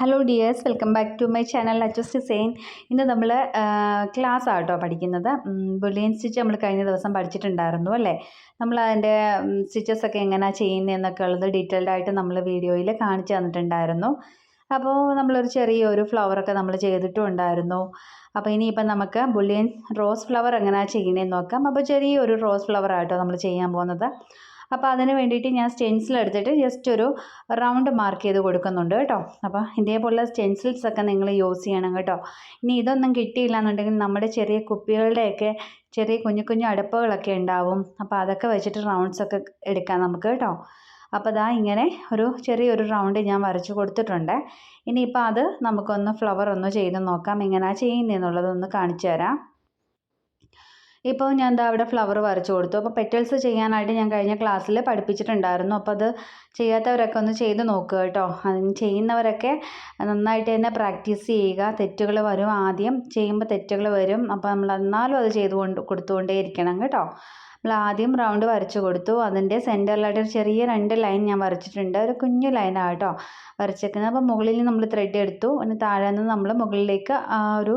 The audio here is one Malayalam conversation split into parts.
Hello dears welcome back to my channel Achus design ഇന്ന് നമ്മൾ ക്ലാസ് ആട്ടോ പഠിക്കുന്നത്. ബുള്ളിയൻ സ്റ്റിച്ച് നമ്മൾ കഴിഞ്ഞ ദിവസം പഠിച്ചിട്ടുണ്ടായിരുന്നു അല്ലേ? നമ്മൾ അതിന്റെ സ്റ്റിച്ചസ് ഒക്കെ എങ്ങനെയാണ് ചെയ്യുന്നതെന്നൊക്കെ ഉള്ളത് ഡീറ്റെയിൽഡ് ആയിട്ട് നമ്മൾ വീഡിയോയിൽ കാണിച്ചു തന്നിട്ടുണ്ടായിരുന്നു. അപ്പോൾ നമ്മളൊരു ചെറിയൊരു ഫ്ലവറൊക്കെ നമ്മൾ ചെയ്തിട്ടും ഉണ്ടായിരുന്നു അപ്പോൾ ഇനിയിപ്പം നമുക്ക് ബുള്ളിയൻ റോസ് ഫ്ലവർ എങ്ങനെയാണ് ചെയ്യുന്നതെന്ന് നോക്കാം. അപ്പോൾ ചെറിയൊരു റോസ് ഫ്ലവർ ആട്ടോ നമ്മൾ ചെയ്യാൻ പോകുന്നത്. അപ്പോൾ അതിന് വേണ്ടിയിട്ട് ഞാൻ സ്റ്റെൻസിൽ എടുത്തിട്ട് ജസ്റ്റ് ഒരു റൗണ്ട് മാർക്ക് ചെയ്ത് കൊടുക്കുന്നുണ്ട് കേട്ടോ. അപ്പോൾ ഇതേപോലുള്ള സ്റ്റെൻസിൽസ് ഒക്കെ നിങ്ങൾ യൂസ് ചെയ്യണം കേട്ടോ. ഇനി ഇതൊന്നും കിട്ടിയില്ല എന്നുണ്ടെങ്കിൽ നമ്മുടെ ചെറിയ കുപ്പികളുടെയൊക്കെ ചെറിയ കുഞ്ഞു കുഞ്ഞു അടുപ്പുകളൊക്കെ ഉണ്ടാവും. അപ്പോൾ അതൊക്കെ വെച്ചിട്ട് റൗണ്ട്സ് ഒക്കെ എടുക്കാം നമുക്ക് കേട്ടോ. അപ്പോൾ ദാ ഇങ്ങനെ ഒരു ചെറിയൊരു റൗണ്ട് ഞാൻ വരച്ച് കൊടുത്തിട്ടുണ്ട്. ഇനിയിപ്പോൾ അത് നമുക്കൊന്ന് ഫ്ലവർ ഒന്ന് ചെയ്ത് നോക്കാം. എങ്ങനെയാണ് ചെയ്യുന്നതെന്നുള്ളതൊന്ന് കാണിച്ചു തരാം. ഇപ്പോൾ ഞാൻ എന്താ അവിടെ ഫ്ലവർ വരച്ചു കൊടുത്തു. അപ്പോൾ പെറ്റൽസ് ചെയ്യാനായിട്ട് ഞാൻ കഴിഞ്ഞ ക്ലാസ്സിൽ പഠിപ്പിച്ചിട്ടുണ്ടായിരുന്നു. അപ്പോൾ അത് ചെയ്യാത്തവരൊക്കെ ഒന്ന് ചെയ്ത് നോക്കുക കേട്ടോ. അതിന് ചെയ്യുന്നവരൊക്കെ നന്നായിട്ട് തന്നെ പ്രാക്ടീസ് ചെയ്യുക. തെറ്റുകൾ വരും ആദ്യം. ചെയ്യുമ്പോൾ തെറ്റുകൾ വരും. അപ്പോൾ നമ്മൾ എന്നാലും അത് ചെയ്ത് കൊണ്ട് കൊടുത്തുകൊണ്ടേ ഇരിക്കണം കേട്ടോ. നമ്മൾ ആദ്യം റൗണ്ട് വരച്ചു കൊടുത്തു. അതിന്റെ സെന്ററിലായിട്ട് ഒരു ചെറിയ രണ്ട് ലൈൻ ഞാൻ വരച്ചിട്ടുണ്ട്. ഒരു കുഞ്ഞു ലൈനാണ് കേട്ടോ വരച്ചേക്കുന്നത്. അപ്പോൾ മുകളിൽ നമ്മൾ ത്രെഡ് എടുത്തു. പിന്നെ താഴെ നിന്ന് നമ്മൾ മുകളിലേക്ക് ഒരു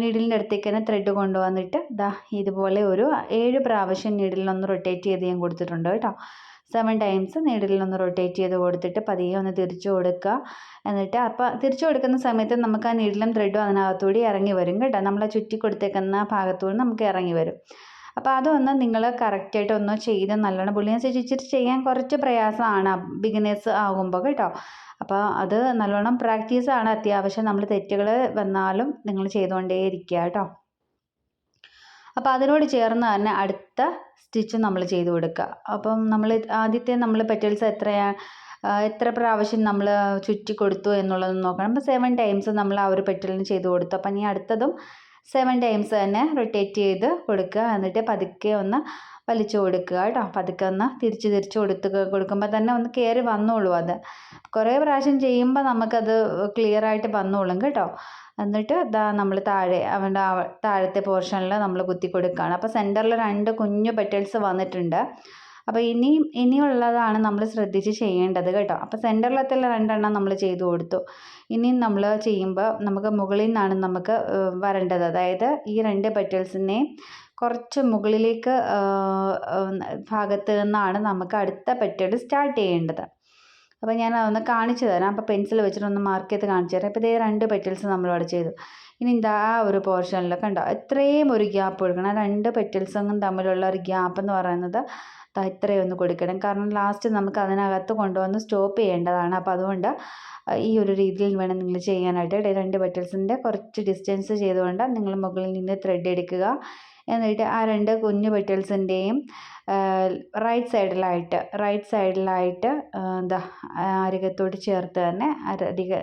നീഡിലിന്റെ അടുത്തേക്ക് തന്നെ ത്രെഡ് കൊണ്ടുവന്നിട്ട് ദാ ഇതുപോലെ ഒരു ഏഴ് പ്രാവശ്യം നീഡിലൊന്ന് റൊട്ടേറ്റ് ചെയ്ത് ഞാൻ കൊടുത്തിട്ടുണ്ട് കേട്ടോ സെവൻ ടൈംസ് നീഡിലൊന്ന് റൊട്ടേറ്റ് ചെയ്ത് കൊടുത്തിട്ട് പതിയെ ഒന്ന് തിരിച്ചു കൊടുക്കുക. എന്നിട്ട് അപ്പോൾ തിരിച്ചു കൊടുക്കുന്ന സമയത്ത് നമുക്ക് ആ നീഡിലും ത്രെഡും അതിനകത്തൂടി ഇറങ്ങി വരും കേട്ടോ. നമ്മൾ ചുറ്റി കൊടുത്തേക്കുന്ന ഭാഗത്തൂടി നമുക്ക് ഇറങ്ങി വരും. അപ്പോൾ അതൊന്ന് നിങ്ങൾ കറക്റ്റായിട്ട് ഒന്ന് ചെയ്ത് നല്ലോണം പുള്ളിയെ ശിക്ഷിച്ചിട്ട് ചെയ്യാൻ കുറച്ച് പ്രയാസമാണ് ബിഗിനേഴ്സ് ആകുമ്പോൾ കേട്ടോ. അപ്പോൾ അത് നല്ലോണം പ്രാക്ടീസാണ് അത്യാവശ്യം നമ്മൾ തെറ്റുകൾ വന്നാലും നിങ്ങൾ ചെയ്തുകൊണ്ടേ ഇരിക്കുക കേട്ടോ. അപ്പോൾ അതിനോട് ചേർന്ന് തന്നെ അടുത്ത സ്റ്റിച്ച് നമ്മൾ ചെയ്ത് കൊടുക്കുക. അപ്പം നമ്മൾ ആദ്യത്തെ നമ്മൾ പെറ്റൽസ് എത്രയാണ് എത്ര പ്രാവശ്യം നമ്മൾ ചുറ്റി കൊടുത്തു എന്നുള്ളത് നോക്കണം. അപ്പോൾ സെവൻ ടൈംസ് നമ്മൾ ആ ഒരു പെറ്റലിന് ചെയ്ത് കൊടുത്തു. അപ്പം ഇനി അടുത്തതും സെവൻ ടൈംസ് തന്നെ റൊട്ടേറ്റ് ചെയ്ത് കൊടുക്കുക. എന്നിട്ട് പതുക്കെ ഒന്ന് വലിച്ചു കൊടുക്കുക കേട്ടോ. പതുക്കെ ഒന്ന് തിരിച്ച് തിരിച്ച് കൊടുത്ത് കൊടുക്കുമ്പോൾ തന്നെ ഒന്ന് കയറി വന്നോളൂ അത്. കുറേ പ്രാവശ്യം ചെയ്യുമ്പോൾ നമുക്കത് ക്ലിയർ ആയിട്ട് വന്നോളും കേട്ടോ. എന്നിട്ട് ഇതാ നമ്മൾ താഴെ അവന്റെ താഴത്തെ പോർഷനിൽ നമ്മൾ കുത്തി കൊടുക്കുകയാണ്. അപ്പോൾ സെന്ററിൽ രണ്ട് കുഞ്ഞു പെറ്റൽസ് വന്നിട്ടുണ്ട്. അപ്പോൾ ഇനിയും ഇനിയുള്ളതാണ് നമ്മൾ ശ്രദ്ധിച്ച് ചെയ്യേണ്ടത് കേട്ടോ. അപ്പോൾ സെന്ററിലത്തെ രണ്ടെണ്ണം നമ്മൾ ചെയ്തു കൊടുത്തു. ഇനിയും നമ്മൾ ചെയ്യുമ്പോൾ നമുക്ക് മുകളിൽ നിന്നാണ് നമുക്ക് വരേണ്ടത്. അതായത് ഈ രണ്ട് പെറ്റൽസിനെയും കുറച്ച് മുകളിലേക്ക് ഭാഗത്ത് നിന്നാണ് നമുക്ക് അടുത്ത പെറ്റൽ സ്റ്റാർട്ട് ചെയ്യേണ്ടത്. അപ്പോൾ ഞാൻ അതൊന്ന് കാണിച്ചു തരാം. അപ്പോൾ പെൻസിൽ വെച്ചിട്ട് ഒന്ന് മാർക്ക് ചെയ്ത് കാണിച്ചു തരാം. ഇപ്പോൾ ഇതേ രണ്ട് പെറ്റൽസ് നമ്മളവിടെ ചെയ്തു. ഇനി ഇതാ ഒരു പോർഷനിൽ കണ്ടോ എത്രയും ഒരു ഗ്യാപ്പ് കൊടുക്കണം രണ്ട് പെറ്റൽസും തമ്മിലുള്ള ഒരു ഗ്യാപ്പ് എന്ന് പറയുന്നത് ഇത്രയും ഒന്ന് കൊടുക്കണം. കാരണം ലാസ്റ്റ് നമുക്ക് അതിനകത്ത് കൊണ്ടുവന്ന് സ്റ്റോപ്പ് ചെയ്യേണ്ടതാണ്. അപ്പോൾ അതുകൊണ്ട് ഈ ഒരു രീതിയിൽ വേണം നിങ്ങൾ ചെയ്യാനായിട്ട്. രണ്ട് ബട്ടിൽസിന്റെ കുറച്ച് ഡിസ്റ്റൻസ് ചെയ്തുകൊണ്ട് നിങ്ങൾ മുകളിൽ നിന്ന് ത്രെഡ് എടുക്കുക. എന്നിട്ട് ആ രണ്ട് കുഞ്ഞു പെറ്റൽസിന്റെയും റൈറ്റ് സൈഡിലായിട്ട് റൈറ്റ് സൈഡിലായിട്ട് എന്താ അരികത്തോട് ചേർത്ത് തന്നെ അരിക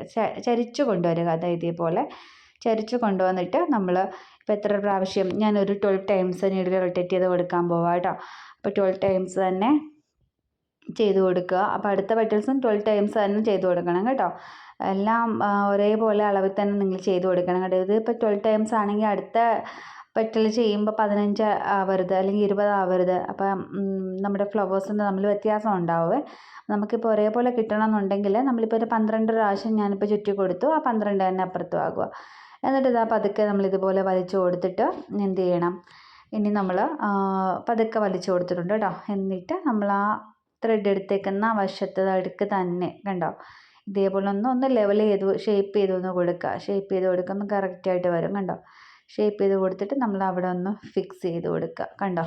ചരിച്ചു കൊണ്ടുവരിക. അതായത് ഇതേപോലെ ചരിച്ചു കൊണ്ടുവന്നിട്ട് നമ്മൾ ഇപ്പോൾ എത്ര പ്രാവശ്യം ഞാനൊരു ട്വൽവ് ടൈംസ് നീഡിൽ റൊട്ടേറ്റ് ചെയ്ത് കൊടുക്കാൻ പോവാം കേട്ടോ. അപ്പോൾ ട്വൽവ് ടൈംസ് തന്നെ ചെയ്ത് കൊടുക്കുക. അപ്പോൾ അടുത്ത പെറ്റൽസും ട്വൽവ് ടൈംസ് തന്നെ ചെയ്ത് കൊടുക്കണം കേട്ടോ. എല്ലാം ഒരേപോലെ അളവിൽ തന്നെ നിങ്ങൾ ചെയ്ത് കൊടുക്കണം കേട്ടോ. ഇത് ഇപ്പോൾ ട്വൽവ് ടൈംസ് ആണെങ്കിൽ അടുത്ത പെറ്റൽ ചെയ്യുമ്പോൾ പതിനഞ്ച് ആവരുത് അല്ലെങ്കിൽ ഇരുപത് ആവരുത്. അപ്പം നമ്മുടെ ഫ്ലവേഴ്സിന്റെ തമ്മിൽ വ്യത്യാസം ഉണ്ടാവുമേ നമുക്കിപ്പോൾ ഒരേപോലെ കിട്ടണമെന്നുണ്ടെങ്കിൽ നമ്മളിപ്പോൾ ഒരു പന്ത്രണ്ട് പ്രാവശ്യം ഞാനിപ്പോൾ ചുറ്റി കൊടുത്തു. ആ പന്ത്രണ്ട് തന്നെ അപ്പുറത്തും ആകുക. എന്നിട്ട് ഇതാ പതുക്കെ നമ്മൾ ഇതുപോലെ വലിച്ചു കൊടുത്തിട്ട് എന്ത് ചെയ്യണം ഇനി നമ്മൾ പതുക്കെ വലിച്ചു കൊടുത്തിട്ടുണ്ട് കേട്ടോ. എന്നിട്ട് നമ്മൾ ആ ത്രെഡ് എടുത്തേക്കുന്ന വശത്ത് അടുക്ക് തന്നെ കണ്ടോ? ഇതേപോലെ ഒന്ന് ഒന്ന് ലെവൽ ചെയ്ത് ഷേപ്പ് ചെയ്ത് ഒന്ന് കൊടുക്കുക ഷേപ്പ് ചെയ്ത് കൊടുക്കുമ്പോൾ കറക്റ്റായിട്ട് വരും കണ്ടോ? ഷേപ്പ് ചെയ്ത് കൊടുത്തിട്ട് നമ്മൾ അവിടെ ഒന്ന് ഫിക്സ് ചെയ്ത് കൊടുക്കുക കണ്ടോ?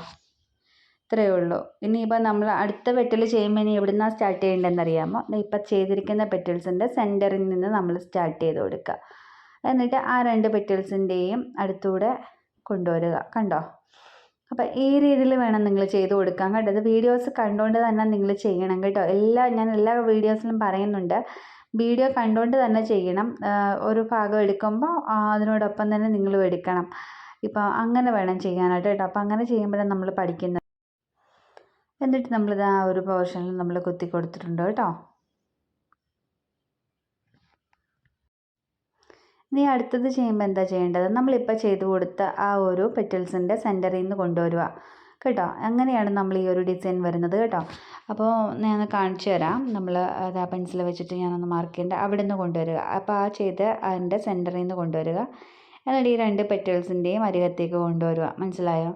ഇത്രയേ ഉള്ളൂ. ഇനിയിപ്പോൾ നമ്മൾ അടുത്ത പെറ്റൽ ചെയ്യുമ്പോൾ ഇനി എവിടെ നിന്നാണ് സ്റ്റാർട്ട് ചെയ്യേണ്ടതെന്ന് അറിയാമോ ഇപ്പം ചെയ്തിരിക്കുന്ന പെറ്റൽസിന്റെ സെന്ററിൽ നിന്ന് നമ്മൾ സ്റ്റാർട്ട് ചെയ്ത് കൊടുക്കുക എന്നിട്ട് ആ രണ്ട് പെറ്റൽസിന്റെയും അടുത്തൂടെ കൊണ്ടുവരിക. കണ്ടോ? അപ്പോൾ ഈ രീതിയിൽ വേണം നിങ്ങൾ ചെയ്ത് കൊടുക്കാൻ. കേട്ടോ ഇത് വീഡിയോസ് കണ്ടുകൊണ്ട് തന്നെ നിങ്ങൾ ചെയ്യണം കേട്ടോ. എല്ലാ ഞാൻ എല്ലാ വീഡിയോസിലും പറയുന്നുണ്ട്. വീഡിയോ കണ്ടുകൊണ്ട് തന്നെ ചെയ്യണം. ഒരു ഭാഗം എടുക്കുമ്പോൾ അതിനോടൊപ്പം തന്നെ നിങ്ങൾ എടുക്കണം. ഇപ്പോൾ അങ്ങനെ വേണം ചെയ്യാനായിട്ട് കേട്ടോ. അപ്പോൾ അങ്ങനെ ചെയ്യുമ്പോഴാണ് നമ്മൾ പഠിക്കുന്നത്. എന്നിട്ട് നമ്മളിത് ആ ഒരു പോർഷനിൽ നമ്മൾ കുത്തി കൊടുത്തിട്ടുണ്ട് കേട്ടോ. ഇനി അടുത്തത് ചെയ്യുമ്പോൾ എന്താ ചെയ്യേണ്ടത്? നമ്മളിപ്പോൾ ചെയ്ത് കൊടുത്ത ആ ഒരു പെറ്റൽസിന്റെ സെന്ററിൽ നിന്ന് കൊണ്ടുവരിക. കേട്ടോ? അങ്ങനെയാണ് നമ്മൾ ഈ ഒരു ഡിസൈൻ വരുന്നത് കേട്ടോ. അപ്പോൾ ഞാൻ കാണിച്ചു തരാം. നമ്മൾ അത് ആ പെൻസിൽ വെച്ചിട്ട് ഞാനൊന്ന് മാർക്ക് ചെയ്യേണ്ട. അവിടെ നിന്ന് കൊണ്ടുവരിക. അപ്പോൾ ആ ചെയ്ത് അതിന്റെ സെന്ററിൽ നിന്ന് കൊണ്ടുവരിക. എന്നിട്ട് ഈ രണ്ട് പെറ്റൽസിന്റെയും അരികത്തേക്ക് കൊണ്ടുവരിക. മനസ്സിലായോ?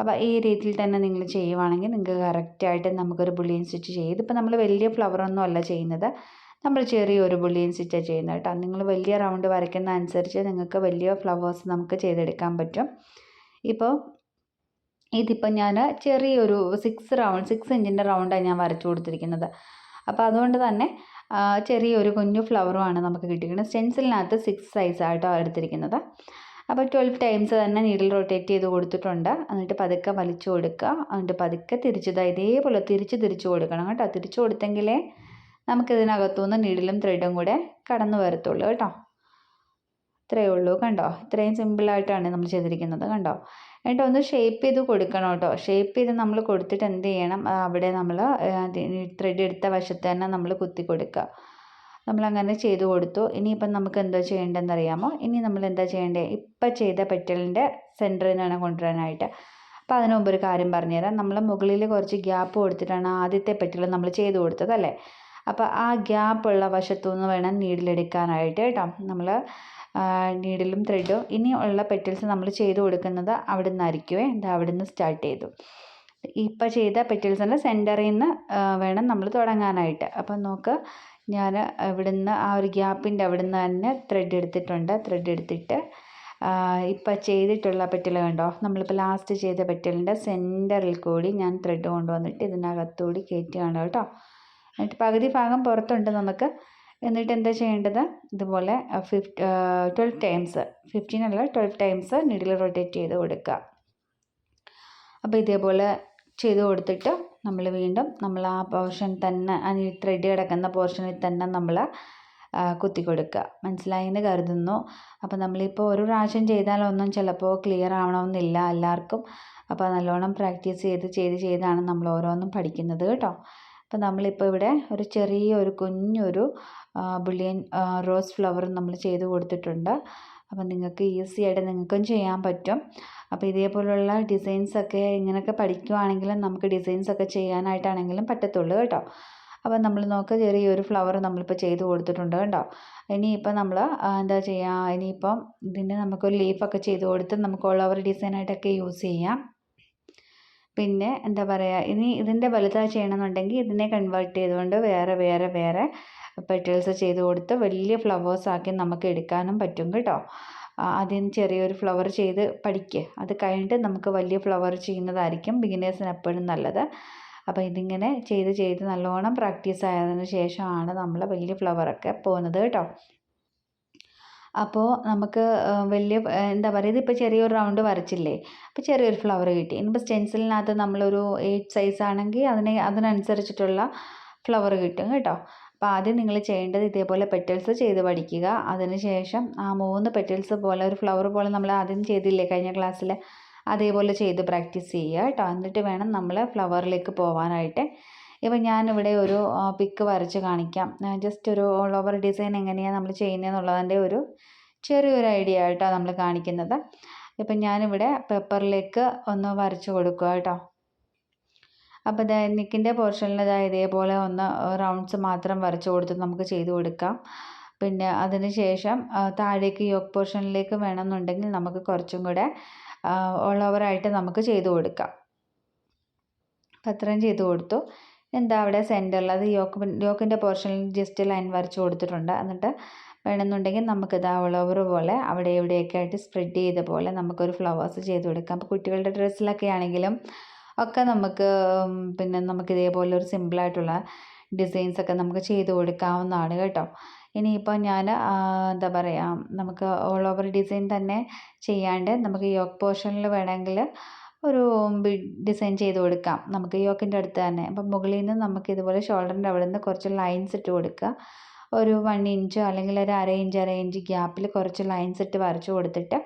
അപ്പോൾ ഈ രീതിയിൽ തന്നെ നിങ്ങൾ ചെയ്യുവാണെങ്കിൽ നിങ്ങൾക്ക് കറക്റ്റായിട്ട് നമുക്കൊരു ബുള്ളിയൻ സ്റ്റിച്ച് ചെയ്ത്. ഇതിപ്പോൾ നമ്മൾ വലിയ ഫ്ലവറൊന്നും അല്ല ചെയ്യുന്നത്. നമ്മൾ ചെറിയൊരു ബുള്ളിയൻ സ്റ്റിച്ചാണ് ചെയ്യുന്നത് കേട്ടോ. നിങ്ങൾ വലിയ റൗണ്ട് വരയ്ക്കുന്ന അനുസരിച്ച് നിങ്ങൾക്ക് വലിയ ഫ്ലവേഴ്സ് നമുക്ക് ചെയ്തെടുക്കാൻ പറ്റും. ഇപ്പോൾ ഇതിപ്പോൾ ഞാൻ ചെറിയൊരു സിക്സ് റൗണ്ട് സിക്സ് ഇഞ്ചിന്റെ റൗണ്ടാണ് ഞാൻ വരച്ചു കൊടുത്തിരിക്കുന്നത്. അപ്പോൾ അതുകൊണ്ട് തന്നെ ചെറിയൊരു കുഞ്ഞു ഫ്ലവറുമാണ് നമുക്ക് കിട്ടിയിരിക്കുന്നത്. സ്റ്റെൻസിലിനകത്ത് സിക്സ് സൈസായിട്ടോ എടുത്തിരിക്കുന്നത്. അപ്പോൾ ട്വൽവ് ടൈംസ് തന്നെ നീഡിൽ റൊട്ടേറ്റ് ചെയ്ത് കൊടുത്തിട്ടുണ്ട്. എന്നിട്ട് പതുക്കെ വലിച്ചു കൊടുക്കുക. എന്നിട്ട് പതുക്കെ തിരിച്ചത് ഇതേപോലെ തിരിച്ച് തിരിച്ചു കൊടുക്കണം കേട്ടോ. തിരിച്ചു കൊടുത്തെങ്കിലേ നമുക്കിതിനകത്തുനിന്ന് നീഡിലും ത്രെഡും കൂടെ കടന്നു വരത്തുള്ളൂ കേട്ടോ. ഇത്രയേ ഉള്ളൂ കണ്ടോ? ഇത്രയും സിമ്പിളായിട്ടാണ് നമ്മൾ ചെയ്തിരിക്കുന്നത് കണ്ടോ? എന്നിട്ട് ഒന്ന് ഷേപ്പ് ചെയ്ത് കൊടുക്കണം കേട്ടോ. ഷേപ്പ് ചെയ്ത് നമ്മൾ കൊടുത്തിട്ട് എന്ത് ചെയ്യണം? അവിടെ നമ്മൾ ത്രെഡ് എടുത്ത വശത്ത് തന്നെ നമ്മൾ കുത്തി കൊടുക്കുക. നമ്മളങ്ങനെ ചെയ്ത് കൊടുത്തു. ഇനിയിപ്പം നമുക്ക് എന്താ ചെയ്യേണ്ടതെന്ന് അറിയാമോ? ഇനി നമ്മൾ എന്താ ചെയ്യേണ്ടത്? ഇപ്പം ചെയ്ത പെറ്റലിന്റെ സെന്ററിൽ നിന്നാണ് കൊണ്ടുവരാനായിട്ട്. അപ്പോൾ അതിനു മുമ്പ് ഒരു കാര്യം പറഞ്ഞുതരാം. നമ്മൾ മുകളിൽ കുറച്ച് ഗ്യാപ്പ് കൊടുത്തിട്ടാണ് ആദ്യത്തെ പെറ്റൽ നമ്മൾ ചെയ്ത് കൊടുത്തത് അല്ലേ? അപ്പോൾ ആ ഗ്യാപ്പുള്ള വശത്തുനിന്ന് വേണം നീഡിലെടുക്കാനായിട്ട് കേട്ടോ നമ്മൾ നീഡിലും ത്രെഡും ഇനി ഉള്ള പെറ്റൽസ് നമ്മൾ ചെയ്ത് കൊടുക്കുന്നത് അവിടെ നിന്നായിരിക്കുമേ ഇത് അവിടെ നിന്ന് സ്റ്റാർട്ട് ചെയ്തു ഇപ്പം ചെയ്ത പെറ്റൽസിന്റെ സെന്ററിൽ നിന്ന് വേണം നമ്മൾ തുടങ്ങാനായിട്ട്. അപ്പം നോക്ക് ഞാൻ ഇവിടുന്ന് ആ ഒരു ഗ്യാപ്പിന്റെ അവിടുന്ന് തന്നെ ത്രെഡ് എടുത്തിട്ടുണ്ട്. ത്രെഡ് എടുത്തിട്ട് ഇപ്പം ചെയ്തിട്ടുള്ള പെറ്റൽ കണ്ടോ? നമ്മളിപ്പോൾ ലാസ്റ്റ് ചെയ്ത പെറ്റലിന്റെ സെന്ററിൽ കൂടി ഞാൻ ത്രെഡ് കൊണ്ടുവന്നിട്ട് ഇതിനകത്തുകൂടി കയറ്റുകയാണ് കേട്ടോ. എന്നിട്ട് പകുതി ഭാഗം പുറത്തുണ്ട് നമുക്ക്. എന്നിട്ട് എന്താ ചെയ്യേണ്ടത്? ഇതുപോലെ ഫിഫ്റ്റ് ട്വൽവ് ടൈംസ് ഫിഫ്റ്റീൻ അല്ല ട്വൽവ് ടൈംസ് നിഡിൽ റൊട്ടേറ്റ് ചെയ്ത് കൊടുക്കുക. അപ്പോൾ ഇതേപോലെ ചെയ്ത് കൊടുത്തിട്ട് നമ്മൾ വീണ്ടും നമ്മൾ ആ പോർഷൻ തന്നെ ആ ത്രെഡ് കിടക്കുന്ന പോർഷനിൽ തന്നെ നമ്മൾ കുത്തി കൊടുക്കുക. മനസ്സിലായി എന്ന് കരുതുന്നു. അപ്പോൾ നമ്മളിപ്പോൾ ഒരു പ്രാവശ്യം ചെയ്താലൊന്നും ചിലപ്പോൾ ക്ലിയർ ആവണമെന്നില്ല എല്ലാവർക്കും. അപ്പോൾ നല്ലോണം പ്രാക്ടീസ് ചെയ്ത് ചെയ്ത് ചെയ്താണ് നമ്മൾ ഓരോന്നും പഠിക്കുന്നത് കേട്ടോ. അപ്പോൾ നമ്മളിപ്പോൾ ഇവിടെ ഒരു ചെറിയ ഒരു കുഞ്ഞൊരു ബുള്ളിയൻ റോസ് ഫ്ലവർ നമ്മൾ ചെയ്ത് കൊടുത്തിട്ടുണ്ട്. അപ്പം നിങ്ങൾക്ക് ഈസി ആയിട്ട് നിങ്ങൾക്കും ചെയ്യാൻ പറ്റും. അപ്പോൾ ഇതേപോലുള്ള ഡിസൈൻസൊക്കെ ഇങ്ങനെയൊക്കെ പഠിക്കുവാണെങ്കിലും നമുക്ക് ഡിസൈൻസൊക്കെ ചെയ്യാനായിട്ടാണെങ്കിലും പറ്റത്തുള്ളൂ കേട്ടോ. അപ്പോൾ നമ്മൾ നോക്കുക ചെറിയൊരു ഫ്ലവർ നമ്മളിപ്പോൾ ചെയ്ത് കൊടുത്തിട്ടുണ്ട് കേട്ടോ ഇനിയിപ്പോൾ നമ്മൾ എന്താ ചെയ്യുക ഇനിയിപ്പം ഇതിന്റെ നമുക്കൊരു ലീഫൊക്കെ ചെയ്ത് കൊടുത്ത് നമുക്ക് ഓൾ ഓവർ ഡിസൈനായിട്ടൊക്കെ യൂസ് ചെയ്യാം. പിന്നെ എന്താ പറയുക ഇനി ഇതിന്റെ വലുതായി ചെയ്യണമെന്നുണ്ടെങ്കിൽ ഇതിനെ കൺവേർട്ട് ചെയ്തുകൊണ്ട് വേറെ വേറെ വേറെ പെറ്റൽസ് ചെയ്ത് കൊടുത്ത് വലിയ ഫ്ലവേഴ്സ് ആക്കി നമുക്ക് എടുക്കാനും പറ്റും കേട്ടോ. ആദ്യം ചെറിയൊരു ഫ്ലവർ ചെയ്ത് പഠിക്കുക അത് കഴിഞ്ഞിട്ട് നമുക്ക് വലിയ ഫ്ലവർ ചെയ്യുന്നതായിരിക്കും ബിഗിനേഴ്സിന് എപ്പോഴും നല്ലത്. അപ്പോൾ ഇതിങ്ങനെ ചെയ്ത് ചെയ്ത് നല്ലോണം പ്രാക്ടീസ് ആയതിനു ശേഷമാണ് നമ്മൾ വലിയ ഫ്ലവറൊക്കെ പോകുന്നത് കേട്ടോ. അപ്പോൾ നമുക്ക് വലിയ എന്താ പറയുക ഇതിപ്പോൾ ചെറിയൊരു റൗണ്ട് വരച്ചില്ലേ? അപ്പോൾ ചെറിയൊരു ഫ്ലവർ കിട്ടി. ഇനിയിപ്പോൾ സ്റ്റെൻസിലിനകത്ത് നമ്മളൊരു എയ്റ്റ് സൈസ് ആണെങ്കിൽ അതിന് അതിനനുസരിച്ചിട്ടുള്ള ഫ്ലവർ കിട്ടും കേട്ടോ. അപ്പോൾ ആദ്യം നിങ്ങൾ ചെയ്യേണ്ടത് ഇതേപോലെ പെറ്റൽസ് ചെയ്ത് പഠിക്കുക. അതിനുശേഷം ആ മൂന്ന് പെറ്റൽസ് പോലെ ഒരു ഫ്ലവർ പോലെ നമ്മൾ ആദ്യം ചെയ്തില്ലേ കഴിഞ്ഞ ക്ലാസ്സിൽ അതേപോലെ ചെയ്ത് പ്രാക്ടീസ് ചെയ്യുക കേട്ടോ. എന്നിട്ട് വേണം നമ്മൾ ഫ്ലവറിലേക്ക് പോകാനായിട്ട് ഇപ്പം ഞാനിവിടെ ഒരു പിക്ക് വരച്ച് കാണിക്കാം. ജസ്റ്റ് ഒരു ഓൾ ഓവർ ഡിസൈൻ എങ്ങനെയാണ് നമ്മൾ ചെയ്യുന്നതെന്നുള്ളതിന്റെ ഒരു ചെറിയൊരു ഐഡിയ ആയിട്ടാണ് നമ്മൾ കാണിക്കുന്നത്. ഇപ്പം ഞാനിവിടെ പേപ്പറിലേക്ക് ഒന്ന് വരച്ച് കൊടുക്കുക കേട്ടോ. അപ്പോൾ ഇതാ നിക്കിന്റെ പോർഷനിൽ ഇതാ ഇതേപോലെ ഒന്ന് റൗണ്ട്സ് മാത്രം വരച്ച് കൊടുത്ത് നമുക്ക് ചെയ്ത് കൊടുക്കാം. പിന്നെ അതിന് ശേഷം താഴേക്ക് യോക്ക് പോർഷനിലേക്ക് വേണമെന്നുണ്ടെങ്കിൽ നമുക്ക് കുറച്ചും കൂടെ ഓൾ ഓവറായിട്ട് നമുക്ക് ചെയ്ത് കൊടുക്കാം. അപ്പം അത്രയും ചെയ്ത് കൊടുത്തു. എന്താ അവിടെ സെന്ററിൽ അത് യോക്ക് യോക്കിന്റെ പോർഷനിൽ ജസ്റ്റ് ലൈൻ വരച്ച് കൊടുത്തിട്ടുണ്ട്. എന്നിട്ട് വേണമെന്നുണ്ടെങ്കിൽ നമുക്കിത് ഓൾ ഓവർ പോലെ അവിടെ ഇവിടെയൊക്കെ ആയിട്ട് സ്പ്രെഡ് ചെയ്ത പോലെ നമുക്കൊരു ഫ്ലവേഴ്സ് ചെയ്ത് കൊടുക്കാം. അപ്പോൾ കുട്ടികളുടെ ഡ്രസ്സിലൊക്കെ ആണെങ്കിലും ഒക്കെ നമുക്ക് പിന്നെ നമുക്ക് ഇതേപോലെ ഒരു സിമ്പിളായിട്ടുള്ള ഡിസൈൻസ് ഒക്കെ നമുക്ക് ചെയ്ത് കൊടുക്കാവുന്നതാണ് കേട്ടോ. ഇനിയിപ്പോൾ ഞാൻ എന്താ പറയുക നമുക്ക് ഓൾ ഓവർ ഡിസൈൻ തന്നെ ചെയ്യാണ്ട് നമുക്ക് യോക്ക് പോർഷനിൽ വേണമെങ്കിൽ ഒരു ഡിസൈൻ ചെയ്ത് കൊടുക്കാം. നമുക്ക് യോക്കിന്റെ അടുത്ത് തന്നെ. അപ്പം മുകളിൽ നിന്ന് നമുക്ക് ഇതുപോലെ ഷോൾഡറിന്റെ അവിടെ നിന്ന് കുറച്ച് ലൈൻസ് ഇട്ട് കൊടുക്കുക. ഒരു വൺ ഇഞ്ചോ അല്ലെങ്കിൽ ഒരു അര ഇഞ്ച് അര ഇഞ്ച് ഗ്യാപ്പിൽ കുറച്ച് ലൈൻസ് ഇട്ട് വരച്ച് കൊടുത്തിട്ട്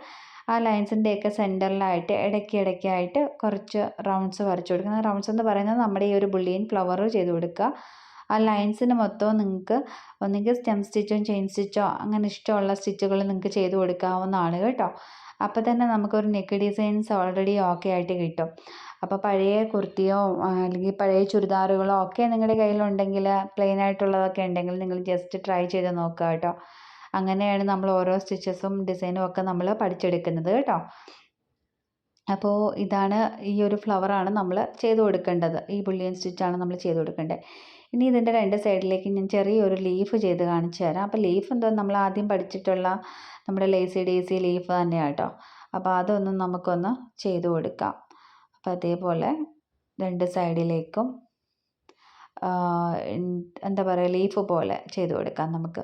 ആ ലൈൻസിന്റെയൊക്കെ സെന്ററിലായിട്ട് ഇടയ്ക്ക് ഇടയ്ക്കായിട്ട് കുറച്ച് റൗണ്ട്സ് വരച്ചു കൊടുക്കുക. റൗണ്ട്സ് എന്ന് പറയുന്നത് നമ്മുടെ ഈ ഒരു ബുള്ളിയൻ ഫ്ലവർ ചെയ്ത് കൊടുക്കുക. ആ ലൈൻസിന് മൊത്തം നിങ്ങൾക്ക് ഒന്നുകിൽ സ്റ്റെം സ്റ്റിച്ചോ ചെയിൻ സ്റ്റിച്ചോ അങ്ങനെ ഇഷ്ടമുള്ള സ്റ്റിച്ചുകൾ നിങ്ങൾക്ക് ചെയ്ത് കൊടുക്കാവുന്നതാണ് കേട്ടോ. അപ്പോൾ തന്നെ നമുക്കൊരു നെക്ക് ഡിസൈൻസ് ഓൾറെഡി ഓക്കെ ആയിട്ട് കിട്ടും. അപ്പോൾ പഴയ കുർത്തിയോ അല്ലെങ്കിൽ പഴയ ചുരിദാറുകളോ ഒക്കെ നിങ്ങളുടെ കയ്യിലുണ്ടെങ്കിൽ പ്ലെയിൻ ആയിട്ടുള്ളതൊക്കെ ഉണ്ടെങ്കിൽ നിങ്ങൾ ജസ്റ്റ് ട്രൈ ചെയ്ത് നോക്കുക കേട്ടോ. അങ്ങനെയാണ് നമ്മൾ ഓരോ സ്റ്റിച്ചസും ഡിസൈനും ഒക്കെ നമ്മൾ പഠിച്ചെടുക്കുന്നത് കേട്ടോ. അപ്പോൾ ഇതാണ് ഈ ഒരു ഫ്ലവറാണ് നമ്മൾ ചെയ്ത് കൊടുക്കേണ്ടത്. ഈ ബുള്ളിയൻ സ്റ്റിച്ചാണ് നമ്മൾ ചെയ്ത് കൊടുക്കേണ്ടത്. ഇനി ഇതിന്റെ രണ്ട് സൈഡിലേക്ക് ഞാൻ ചെറിയൊരു ലീഫ് ചെയ്ത് കാണിച്ചു തരാം. അപ്പോൾ ലീഫ് എന്തോ നമ്മൾ ആദ്യം പഠിച്ചിട്ടുള്ള നമ്മുടെ ലേസി ഡേസി ലീഫ് തന്നെയാണ് കേട്ടോ അപ്പോൾ അതൊന്നും നമുക്കൊന്ന് ചെയ്ത് കൊടുക്കാം. അപ്പോൾ അതേപോലെ രണ്ട് സൈഡിലേക്കും എന്താ പറയുക ലീഫ് പോലെ ചെയ്ത് കൊടുക്കാം നമുക്ക്.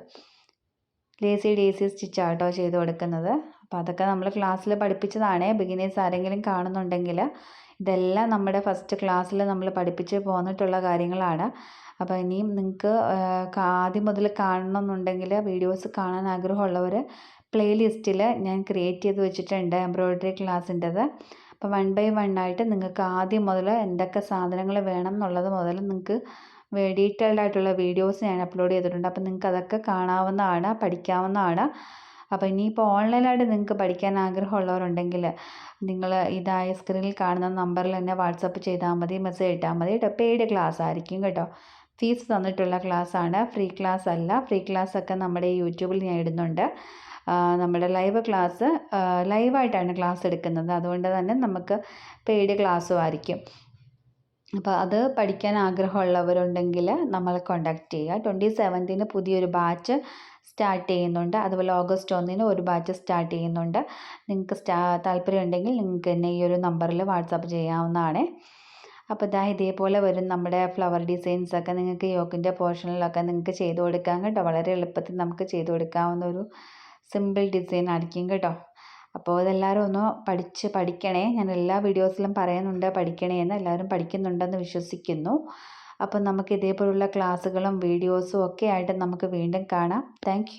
ലേസി ഡേസി സ്റ്റിച്ചാട്ടോ ചെയ്ത് കൊടുക്കുന്നത്. അപ്പോൾ അതൊക്കെ നമ്മൾ ക്ലാസ്സിൽ പഠിപ്പിച്ചതാണ്. ബിഗിനേഴ്സ് ആരെങ്കിലും കാണുന്നുണ്ടെങ്കിൽ ഇതെല്ലാം നമ്മുടെ ഫസ്റ്റ് ക്ലാസ്സിൽ നമ്മൾ പഠിപ്പിച്ച് പോന്നിട്ടുള്ള കാര്യങ്ങളാണ്. അപ്പോൾ ഇനിയും നിങ്ങൾക്ക് ആദ്യം മുതൽ കാണണം എന്നുണ്ടെങ്കിൽ വീഡിയോസ് കാണാൻ ആഗ്രഹമുള്ളവർ പ്ലേലിസ്റ്റിൽ ഞാൻ ക്രിയേറ്റ് ചെയ്ത് വെച്ചിട്ടുണ്ട് എംബ്രോയ്ഡറി ക്ലാസ്സിന്റെത്. അപ്പോൾ വൺ ബൈ വൺ ആയിട്ട് നിങ്ങൾക്ക് ആദ്യം മുതൽ എന്തൊക്കെ സാധനങ്ങൾ വേണം എന്നുള്ളത് മുതൽ നിങ്ങൾക്ക് ഡീറ്റെയിൽഡ് ആയിട്ടുള്ള വീഡിയോസ് ഞാൻ അപ്ലോഡ് ചെയ്തിട്ടുണ്ട്. അപ്പോൾ നിങ്ങൾക്ക് അതൊക്കെ കാണാവുന്നതാണ് പഠിക്കാവുന്നതാണ്. അപ്പോൾ ഇനിയിപ്പോൾ ഓൺലൈനായിട്ട് നിങ്ങൾക്ക് പഠിക്കാൻ ആഗ്രഹമുള്ളവരുണ്ടെങ്കിൽ നിങ്ങൾ ഇതായ സ്ക്രീനിൽ കാണുന്ന നമ്പറിൽ തന്നെ വാട്സപ്പ് ചെയ്താൽ മതി മെസ്സേജ് ഇട്ടാൽ മതി കേട്ടോ. പെയ്ഡ് ക്ലാസ് ആയിരിക്കും കേട്ടോ. ഫീസ് തന്നിട്ടുള്ള ക്ലാസ് ആണ്. ഫ്രീ ക്ലാസ് അല്ല. ഫ്രീ ക്ലാസ് ഒക്കെ നമ്മുടെ യൂട്യൂബിൽ ഞാൻ ഇടുന്നുണ്ട്. നമ്മുടെ ലൈവ് ക്ലാസ് ലൈവായിട്ടാണ് ക്ലാസ് എടുക്കുന്നത്. അതുകൊണ്ട് തന്നെ നമുക്ക് പെയ്ഡ് ക്ലാസ്സും ആയിരിക്കും. അപ്പോൾ അത് പഠിക്കാൻ ആഗ്രഹമുള്ളവരുണ്ടെങ്കിൽ നമ്മളെ കോണ്ടാക്ട് ചെയ്യുക. ട്വന്റി സെവൻത്തിന് പുതിയൊരു ബാച്ച് സ്റ്റാർട്ട് ചെയ്യുന്നുണ്ട്. അതുപോലെ ഓഗസ്റ്റ് ഒന്നിന് ഒരു ബാച്ച് സ്റ്റാർട്ട് ചെയ്യുന്നുണ്ട്. നിങ്ങൾക്ക് സ്റ്റാ താല്പര്യം ഉണ്ടെങ്കിൽ നിങ്ങൾക്ക് എന്നെ ഈ ഒരു നമ്പറിൽ വാട്സപ്പ് ചെയ്യാവുന്നതാണ്. അപ്പോൾ ഇതാ ഇതേപോലെ വരും നമ്മുടെ ഫ്ലവർ ഡിസൈൻസ് ഒക്കെ. നിങ്ങൾക്ക് യോഗിന്റെ പോർഷനിലൊക്കെ നിങ്ങൾക്ക് ചെയ്ത് കൊടുക്കാം കേട്ടോ. വളരെ എളുപ്പത്തിൽ നമുക്ക് ചെയ്ത് കൊടുക്കാവുന്ന ഒരു സിമ്പിൾ ഡിസൈൻ ആയിരിക്കും കേട്ടോ. അപ്പോൾ ഇതെല്ലാവരും ഒന്ന് പഠിച്ച് പഠിക്കണേ. ഞാൻ എല്ലാ വീഡിയോസിലും പറയുന്നുണ്ട് പഠിക്കണേ എന്ന്. എല്ലാവരും പഠിക്കുന്നുണ്ടെന്ന് വിശ്വസിക്കുന്നു. അപ്പം നമുക്ക് ഇതേപോലുള്ള ക്ലാസ്സുകളും വീഡിയോസും ഒക്കെ ആയിട്ട് നമുക്ക് വീണ്ടും കാണാം. താങ്ക്